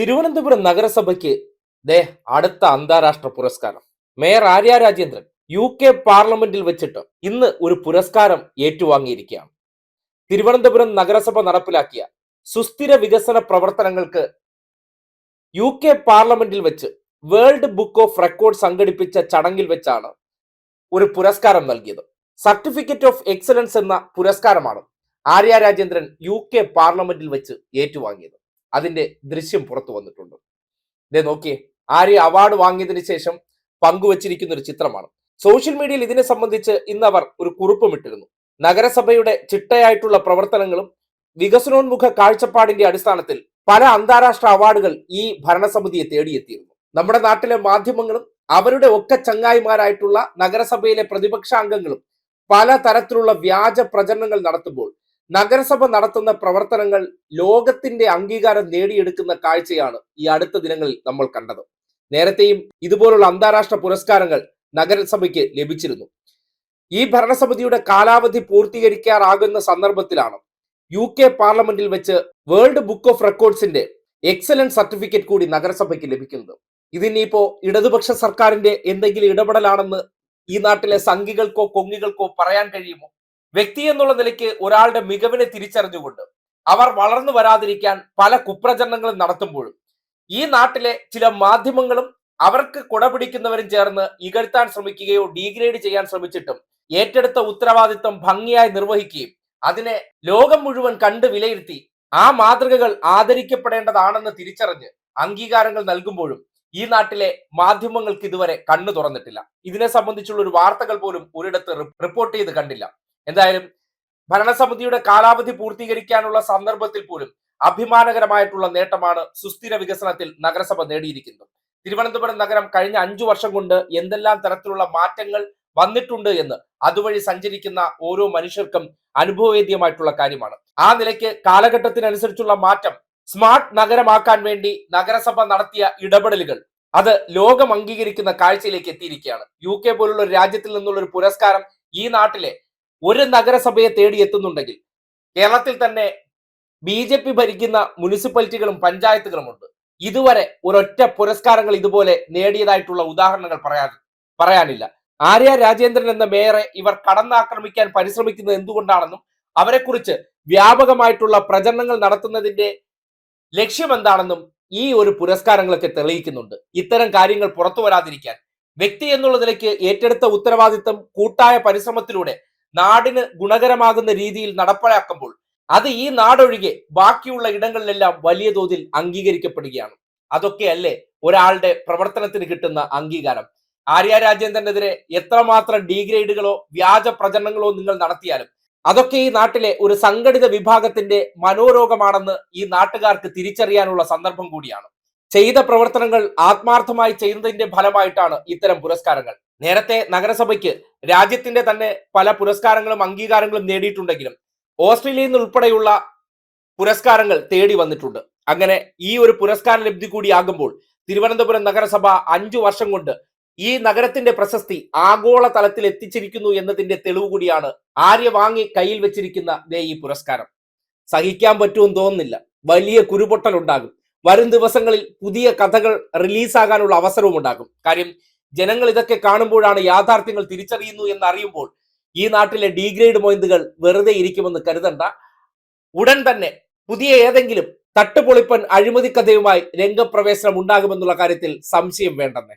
തിരുവനന്തപുരം നഗരസഭയ്ക്ക് ദേ അടുത്ത അന്താരാഷ്ട്ര പുരസ്കാരം. Mayor Arya Rajendran U K പാർലമെന്റിൽ വെച്ചിട്ട് ഇന്ന് ഒരു പുരസ്കാരം ഏറ്റുവാങ്ങിയിരിക്കുകയാണ്. തിരുവനന്തപുരം നഗരസഭ നടപ്പിലാക്കിയ സുസ്ഥിര വികസന പ്രവർത്തനങ്ങൾക്ക് യു കെ പാർലമെന്റിൽ വെച്ച് വേൾഡ് ബുക്ക് ഓഫ് റെക്കോർഡ് സംഘടിപ്പിച്ച ചടങ്ങിൽ വെച്ചാണ് ഒരു പുരസ്കാരം നൽകിയത്. സർട്ടിഫിക്കറ്റ് ഓഫ് എക്സലൻസ് എന്ന പുരസ്കാരമാണ് ആര്യ രാജേന്ദ്രൻ യു കെ പാർലമെന്റിൽ വെച്ച് ഏറ്റുവാങ്ങിയത്. അതിന്റെ ദൃശ്യം പുറത്തു വന്നിട്ടുണ്ട്. ഇതേ നോക്കിയേ ആര്യ അവാർഡ് വാങ്ങിയതിന് ശേഷം പങ്കുവച്ചിരിക്കുന്ന ഒരു ചിത്രമാണ്. സോഷ്യൽ മീഡിയയിൽ ഇതിനെ സംബന്ധിച്ച് ഇന്ന് അവർ ഒരു കുറിപ്പും ഇട്ടിരുന്നു. നഗരസഭയുടെ ചിട്ടയായിട്ടുള്ള പ്രവർത്തനങ്ങളും വികസനോന്മുഖ കാഴ്ചപ്പാടിന്റെ അടിസ്ഥാനത്തിൽ പല അന്താരാഷ്ട്ര അവാർഡുകൾ ഈ ഭരണസമിതിയെ തേടിയെത്തിയിരുന്നു. നമ്മുടെ നാട്ടിലെ മാധ്യമങ്ങളും അവരുടെ ഒക്കെ ചങ്ങായിമാരായിട്ടുള്ള നഗരസഭയിലെ പ്രതിപക്ഷാംഗങ്ങളും പല തരത്തിലുള്ള വ്യാജ പ്രചരണങ്ങൾ നടത്തുമ്പോൾ നഗരസഭ നടത്തുന്ന പ്രവർത്തനങ്ങൾ ലോകത്തിന്റെ അംഗീകാരം നേടിയെടുക്കുന്ന കാഴ്ചയാണ് ഈ അടുത്ത ദിനങ്ങളിൽ നമ്മൾ കണ്ടത്. നേരത്തെയും ഇതുപോലുള്ള അന്താരാഷ്ട്ര പുരസ്കാരങ്ങൾ നഗരസഭയ്ക്ക് ലഭിച്ചിരുന്നു. ഈ ഭരണസമിതിയുടെ കാലാവധി പൂർത്തീകരിക്കാറാകുന്ന സന്ദർഭത്തിലാണ് യു കെ പാർലമെന്റിൽ വെച്ച് വേൾഡ് ബുക്ക് ഓഫ് റെക്കോർഡ്സിന്റെ എക്സലന്റ് സർട്ടിഫിക്കറ്റ് കൂടി നഗരസഭയ്ക്ക് ലഭിക്കുന്നത്. ഇതിനിപ്പോ ഇടതുപക്ഷ സർക്കാരിന്റെ എന്തെങ്കിലും ഇടപെടലാണെന്ന് ഈ നാട്ടിലെ സംഘികൾക്കോ കൊങ്ങികൾക്കോ പറയാൻ കഴിയുമോ? വ്യക്തി എന്നുള്ള നിലയ്ക്ക് ഒരാളുടെ മികവിനെ തിരിച്ചറിഞ്ഞുകൊണ്ട് അവർ വളർന്നു വരാതിരിക്കാൻ പല കുപ്രചരണങ്ങളും നടത്തുമ്പോഴും ഈ നാട്ടിലെ ചില മാധ്യമങ്ങളും അവർക്ക് കുടപിടിക്കുന്നവരും ചേർന്ന് ഇകഴ്ത്താൻ ശ്രമിക്കുകയോ ഡീഗ്രേഡ് ചെയ്യാൻ ശ്രമിച്ചിട്ടും ഏറ്റെടുത്ത ഉത്തരവാദിത്വം ഭംഗിയായി നിർവഹിക്കുകയും അതിനെ ലോകം മുഴുവൻ കണ്ട് വിലയിരുത്തി ആ മാതൃകകൾ ആദരിക്കപ്പെടേണ്ടതാണെന്ന് തിരിച്ചറിഞ്ഞ് അംഗീകാരങ്ങൾ നൽകുമ്പോഴും ഈ നാട്ടിലെ മാധ്യമങ്ങൾക്ക് ഇതുവരെ കണ്ണു തുറന്നിട്ടില്ല. ഇതിനെ സംബന്ധിച്ചുള്ള ഒരു വാർത്തകൾ പോലും ഒരിടത്ത് റിപ്പോർട്ട് ചെയ്ത് കണ്ടില്ല. എന്തായാലും ഭരണസമിതിയുടെ കാലാവധി പൂർത്തീകരിക്കാനുള്ള സന്ദർഭത്തിൽ പോലും അഭിമാനകരമായിട്ടുള്ള നേട്ടമാണ് സുസ്ഥിര വികസനത്തിൽ നഗരസഭ നേടിയിരിക്കുന്നത്. തിരുവനന്തപുരം നഗരം കഴിഞ്ഞ അഞ്ചു വർഷം കൊണ്ട് എന്തെല്ലാം തരത്തിലുള്ള മാറ്റങ്ങൾ വന്നിട്ടുണ്ട് എന്ന് അതുവഴി സഞ്ചരിക്കുന്ന ഓരോ മനുഷ്യർക്കും അനുഭവവേദ്യമായിട്ടുള്ള കാര്യമാണ്. ആ നിലയ്ക്ക് കാലഘട്ടത്തിനനുസരിച്ചുള്ള മാറ്റം സ്മാർട്ട് നഗരമാക്കാൻ വേണ്ടി നഗരസഭ നടത്തിയ ഇടപെടലുകൾ അത് ലോകം അംഗീകരിക്കുന്ന കാഴ്ചയിലേക്ക് എത്തിയിരിക്കുകയാണ്. യു കെ പോലുള്ള രാജ്യത്തിൽ നിന്നുള്ള ഒരു പുരസ്കാരം ഈ നാട്ടിലെ ഒരു നഗരസഭയെ തേടി എത്തുന്നുണ്ടെങ്കിൽ കേരളത്തിൽ തന്നെ ബി ജെ പി ഭരിക്കുന്ന മുനിസിപ്പാലിറ്റികളും പഞ്ചായത്തുകളും ഉണ്ട്. ഇതുവരെ ഒരൊറ്റ പുരസ്കാരങ്ങൾ ഇതുപോലെ നേടിയതായിട്ടുള്ള ഉദാഹരണങ്ങൾ പറയാൻ പറയാനില്ല. ആര്യ രാജേന്ദ്രൻ എന്ന മേയറെ ഇവർ കടന്നാക്രമിക്കാൻ പരിശ്രമിക്കുന്നത് എന്തുകൊണ്ടാണെന്നും അവരെക്കുറിച്ച് വ്യാപകമായിട്ടുള്ള പ്രചരണങ്ങൾ നടത്തുന്നതിന്റെ ലക്ഷ്യമെന്താണെന്നും ഈ ഒരു പുരസ്കാരങ്ങളൊക്കെ തെളിയിക്കുന്നുണ്ട്. ഇത്തരം കാര്യങ്ങൾ പുറത്തു വരാതിരിക്കാൻ. വ്യക്തി എന്നുള്ള നിലയ്ക്ക് ഏറ്റെടുത്ത ഉത്തരവാദിത്തം കൂട്ടായ പരിശ്രമത്തിലൂടെ നാടിന് ഗുണകരമാകുന്ന രീതിയിൽ നടപ്പിലാക്കുമ്പോൾ അത് ഈ നാടൊഴികെ ബാക്കിയുള്ള ഇടങ്ങളിലെല്ലാം വലിയ തോതിൽ അംഗീകരിക്കപ്പെടുകയാണ്. അതൊക്കെയല്ലേ ഒരാളുടെ പ്രവർത്തനത്തിന് കിട്ടുന്ന അംഗീകാരം. ആര്യ രാജേന്ദ്രനെതിരെ എത്രമാത്രം ഡീഗ്രേഡുകളോ വ്യാജ പ്രചരണങ്ങളോ നിങ്ങൾ നടത്തിയാലും അതൊക്കെ ഈ നാട്ടിലെ ഒരു സംഘടിത വിഭാഗത്തിന്റെ മനോരോഗമാണെന്ന് ഈ നാട്ടുകാർക്ക് തിരിച്ചറിയാനുള്ള സന്ദർഭം കൂടിയാണ്. ചെയ്ത പ്രവർത്തനങ്ങൾ ആത്മാർത്ഥമായി ചെയ്യുന്നതിന്റെ ഫലമായിട്ടാണ് ഇത്തരം പുരസ്കാരങ്ങൾ. നേരത്തെ നഗരസഭയ്ക്ക് രാജ്യത്തിന്റെ തന്നെ പല പുരസ്കാരങ്ങളും അംഗീകാരങ്ങളും നേടിയിട്ടുണ്ടെങ്കിലും ഓസ്ട്രേലിയയിൽ നിന്നുൾപ്പെടെയുള്ള പുരസ്കാരങ്ങൾ തേടി വന്നിട്ടുണ്ട്. അങ്ങനെ ഈ ഒരു പുരസ്കാര ലബ്ധി കൂടിയാകുമ്പോൾ തിരുവനന്തപുരം നഗരസഭ അഞ്ചു വർഷം കൊണ്ട് ഈ നഗരത്തിന്റെ പ്രശസ്തി ആഗോള തലത്തിൽ എത്തിച്ചിരിക്കുന്നു എന്നതിന്റെ തെളിവ് കൂടിയാണ് ആര്യ വാങ്ങി കയ്യിൽ വെച്ചിരിക്കുന്ന ദേ ഈ പുരസ്കാരം. സഹിക്കാൻ പറ്റുമെന്ന് തോന്നുന്നില്ല. വലിയ കുരുപൊട്ടൽ ഉണ്ടാകും വരും ദിവസങ്ങളിൽ പുതിയ കഥകൾ റിലീസാകാനുള്ള അവസരവും ഉണ്ടാകും കാര്യം ജനങ്ങൾ ഇതൊക്കെ കാണുമ്പോഴാണ് യാഥാർത്ഥ്യങ്ങൾ തിരിച്ചറിയുന്നു എന്ന് അറിയുമ്പോൾ ഈ നാട്ടിലെ ഡീഗ്രേഡ് മൊയ്ന്തുകൾ വെറുതെ ഇരിക്കുമെന്ന് കരുതണ്ട. ഉടൻ തന്നെ പുതിയ ഏതെങ്കിലും തട്ടുപൊളിപ്പൻ അഴിമതി കഥയുമായി രംഗപ്രവേശനം ഉണ്ടാകുമെന്നുള്ള കാര്യത്തിൽ സംശയം വേണ്ടെന്നേ.